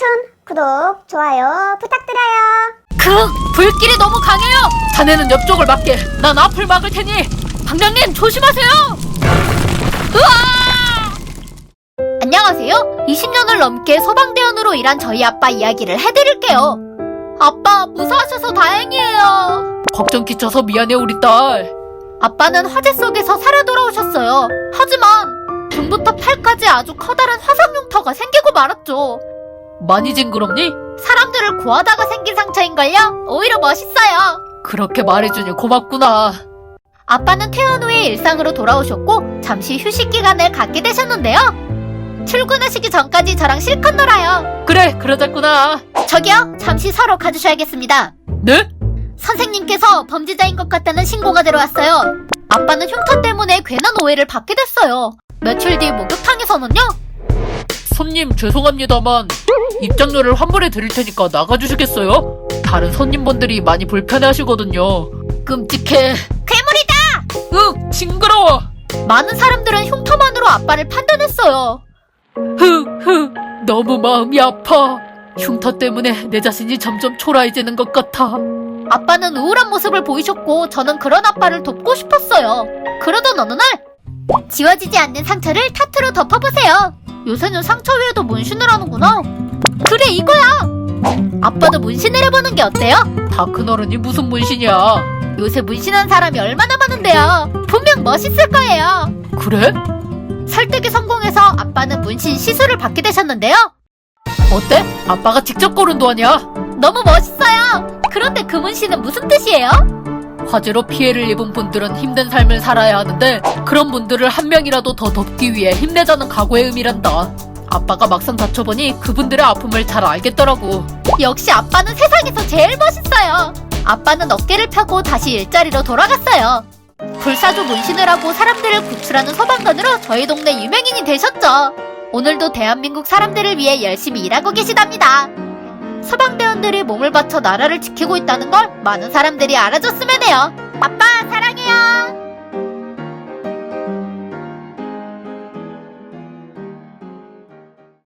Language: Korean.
웹툰 구독, 좋아요 부탁드려요. 그 불길이 너무 강해요. 자네는 옆쪽을 막게. 난 앞을 막을 테니 방장님 조심하세요. 으아! 안녕하세요. 20년을 넘게 소방대원으로 일한 저희 아빠 이야기를 해드릴게요. 아빠 무사하셔서 다행이에요. 걱정 끼쳐서 미안해 우리 딸. 아빠는 화재 속에서 살아 돌아오셨어요. 하지만 등부터 팔까지 아주 커다란 화상 흉터가 생기고 말았죠. 많이 징그럽니? 사람들을 구하다가 생긴 상처인걸요? 오히려 멋있어요. 그렇게 말해주니 고맙구나. 아빠는 퇴원 후에 일상으로 돌아오셨고 잠시 휴식 기간을 갖게 되셨는데요. 출근하시기 전까지 저랑 실컷 놀아요. 그래, 그러자꾸나. 저기요, 잠시 서로 가주셔야겠습니다. 네? 선생님께서 범죄자인 것 같다는 신고가 들어왔어요. 아빠는 흉터 때문에 괜한 오해를 받게 됐어요. 며칠 뒤 목욕탕에서는요? 손님 죄송합니다만 입장료를 환불해 드릴 테니까 나가주시겠어요? 다른 손님분들이 많이 불편해하시거든요. 끔찍해. 괴물이다! 윽, 징그러워. 많은 사람들은 흉터만으로 아빠를 판단했어요. 흐흐, 너무 마음이 아파. 흉터 때문에 내 자신이 점점 초라해지는 것 같아. 아빠는 우울한 모습을 보이셨고 저는 그런 아빠를 돕고 싶었어요. 그러던 어느 날 지워지지 않는 상처를 타투로 덮어보세요. 요새는 상처 위에도 문신을 하는구나. 그래 이거야. 아빠도 문신을 해보는 게 어때요? 다 큰 어른이 무슨 문신이야? 요새 문신한 사람이 얼마나 많은데요. 분명 멋있을 거예요. 그래? 설득에 성공해서 아빠는 문신 시술을 받게 되셨는데요. 어때? 아빠가 직접 고른 도안이야. 너무 멋있어요. 그런데 그 문신은 무슨 뜻이에요? 화재로 피해를 입은 분들은 힘든 삶을 살아야 하는데 그런 분들을 한 명이라도 더 돕기 위해 힘내자는 각오의 의미란다. 아빠가 막상 다쳐보니 그분들의 아픔을 잘 알겠더라고. 역시 아빠는 세상에서 제일 멋있어요. 아빠는 어깨를 펴고 다시 일자리로 돌아갔어요. 불사조 문신을 하고 사람들을 구출하는 소방관으로 저희 동네 유명인이 되셨죠. 오늘도 대한민국 사람들을 위해 열심히 일하고 계시답니다. 소방대원들이 몸을 바쳐 나라를 지키고 있다는 걸 많은 사람들이 알아줬으면 해요. 아빠 사랑해요.